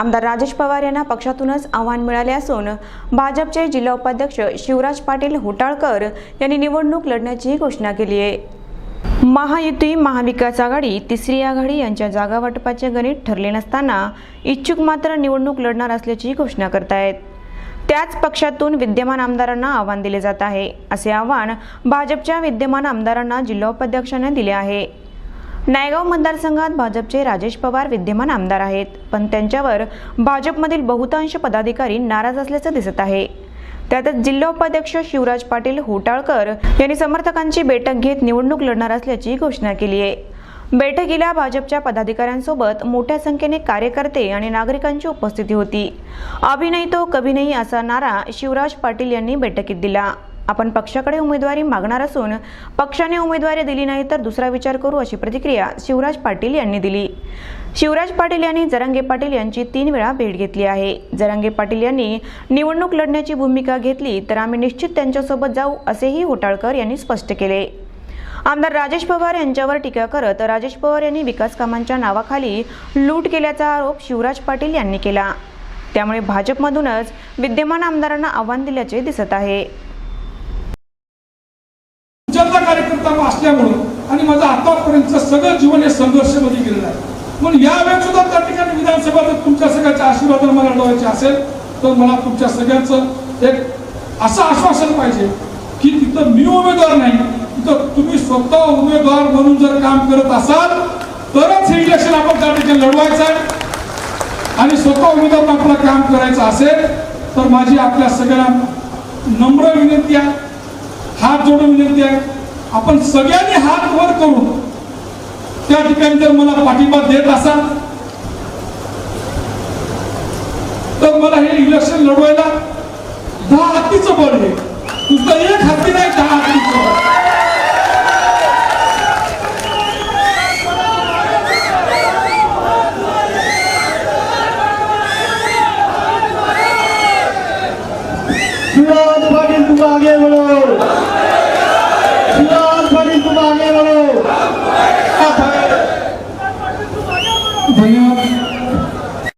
आमदार राजेश पवार यांना पक्षातूनच आव्हान मिळाले असून भाजपचे जिल्हा उपाध्यक्ष शिवराज पाटील होटाळकर यांनी निवडणूक लढण्याची घोषणा केली आहे. महायुती महाविकास आघाडी तिसरी आघाडी यांच्या जागा वाटपाचे गणित ठरले नसताना इच्छुक मात्र निवडणूक लढणार असल्याची घोषणा करतायत. त्याच पक्षातून विद्यमान आमदारांना आव्हान दिले जात आहे असे आव्हान भाजपच्या विद्यमान आमदारांना जिल्हा उपाध्यक्षांना दिले आहे. नायगाव मतदारसंघात भाजपचे राजेश पवार विद्यमान आमदार आहेत. पण त्यांच्यावर भाजपमधील बहुतांश पदाधिकारी नाराज असल्याचं दिसत आहे. त्यातच जिल्हा उपाध्यक्ष शिवराज पाटील होटाळकर यांनी समर्थकांची बैठक घेत निवडणूक लढणार असल्याची घोषणा केली आहे. बैठकीला भाजपच्या पदाधिकाऱ्यांसोबत मोठ्या संख्येने कार्यकर्ते आणि नागरिकांची उपस्थिती होती. अभिनय तो कभी नाही असा नारा शिवराज पाटील यांनी बैठकीत दिला. आपण पक्षाकडे उमेदवारी मागणार असून पक्षाने उमेदवारी दिली नाही तर दुसरा विचार करू अशी प्रतिक्रिया शिवराज पाटील यांनी दिली. शिवराज पाटील यांनी जरांगे पाटील यांची तीन वेळा भेट घेतली आहे. जरांगे पाटील यांनी निवडणूक लढण्याची भूमिका घेतली तर आम्ही निश्चित त्यांच्यासोबत जाऊ असेही होटाळकर यांनी स्पष्ट केले. आमदार राजेश पवार यांच्यावर टीका करत राजेश पवार यांनी विकास कामांच्या नावाखाली लूट केल्याचा आरोप शिवराज पाटील यांनी केला. त्यामुळे भाजपमधूनच विद्यमान आमदारांना आव्हान दिल्याचे दिसत आहे. तुमच्यातला कार्यकर्ता असल्यामुळं आणि माझं आतापर्यंत सगळं जीवन हे संघर्षामध्ये गेलेलं आहे. म्हणून यावेळेस सुद्धा त्या ठिकाणी विधानसभा जर तुमच्या सगळ्याच्या आशीर्वादाने मला लढवायचे असेल तर मला तुमच्या सगळ्यांचं एक असं आश्वासन पाहिजे की तिथं मी उमेदवार नाही तिथं तुम्ही स्वतः उमेदवार म्हणून जर काम करत असाल तरच हे इलेक्शन आपण त्या ठिकाणी लढवायचं आहे. आणि स्वतः उमेदवार आपलं काम करायचं असेल तर माझी आपल्या सगळ्यांना नम्र विनंती आहे. हात जोडून विनंती आहे आपण सगळ्यांनी हात वर करून त्या ठिकाणी जर मला पाठिंबा देत असाल तर मला हे इलेक्शन लढवायला दहा हत्तीचं बळ हे नुसतं एक हत्ती नाही दहा हत्तीचं बळ. शिवराज पाटील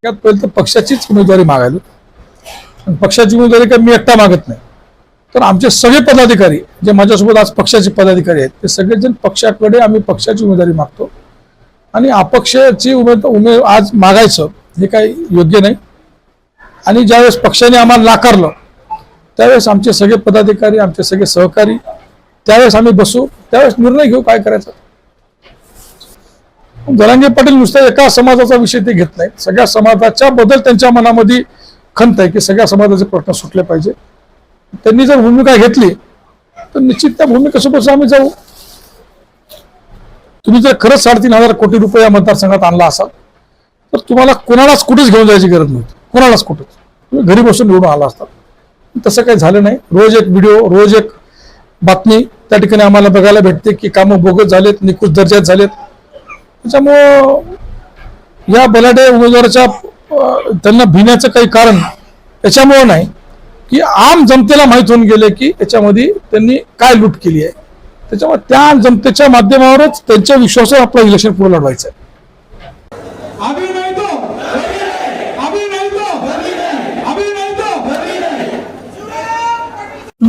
सगळ्यात पहिले तर पक्षाचीच उमेदवारी मागायला पक्षाची उमेदवारी काय मी एकटा मागत नाही. तर आमचे सगळे पदाधिकारी जे माझ्यासोबत आज पक्षाचे पदाधिकारी आहेत ते सगळेजण पक्षाकडे आम्ही पक्षाची उमेदवारी मागतो. आणि अपक्षाची उमेद उमे आज मागायचं हे काही योग्य नाही. आणि ज्यावेळेस पक्षाने आम्हाला नाकारलं त्यावेळेस आमचे सगळे पदाधिकारी आमचे सगळे सहकारी त्यावेळेस आम्ही बसू त्यावेळेस निर्णय घेऊ काय करायचं. जरांगे पाटील नुसत्या एका समाजाचा विषय ते घेत नाहीत. सगळ्या समाजाच्या बद्दल त्यांच्या मनामध्ये खंत आहे की सगळ्या समाजाचे प्रश्न सुटले पाहिजे. त्यांनी जर भूमिका घेतली तर निश्चित त्या भूमिकेसोबत आम्ही जाऊ. तुम्ही जर खरंच साडेतीन हजार कोटी रुपये या मतदारसंघात आणला असाल तर तुम्हाला कोणालाच कुठेच घेऊन जायची गरज नव्हती कोणालाच कुठेच. तुम्ही घरी बसून निवडून आला असतात तसं काही झालं नाही. रोज एक व्हिडिओ रोज एक बातमी त्या ठिकाणी आम्हाला बघायला भेटते की कामं बोगत झालेत निकृष दर्जात झालेत. त्याच्यामुळं या बलाढ्य उमेदवाराच्या त्यांना भिण्याचं काही कारण याच्यामुळं नाही. की आम जनतेला माहीत होऊन गेले की याच्यामध्ये त्यांनी काय लूट केली आहे. त्याच्यामुळे त्या जनतेच्या माध्यमावरच त्यांच्या विश्वासावर आपलं इलेक्शन पुढे लढवायचं आहे अभी नहीं तो अभी नहीं तो अभी नहीं तो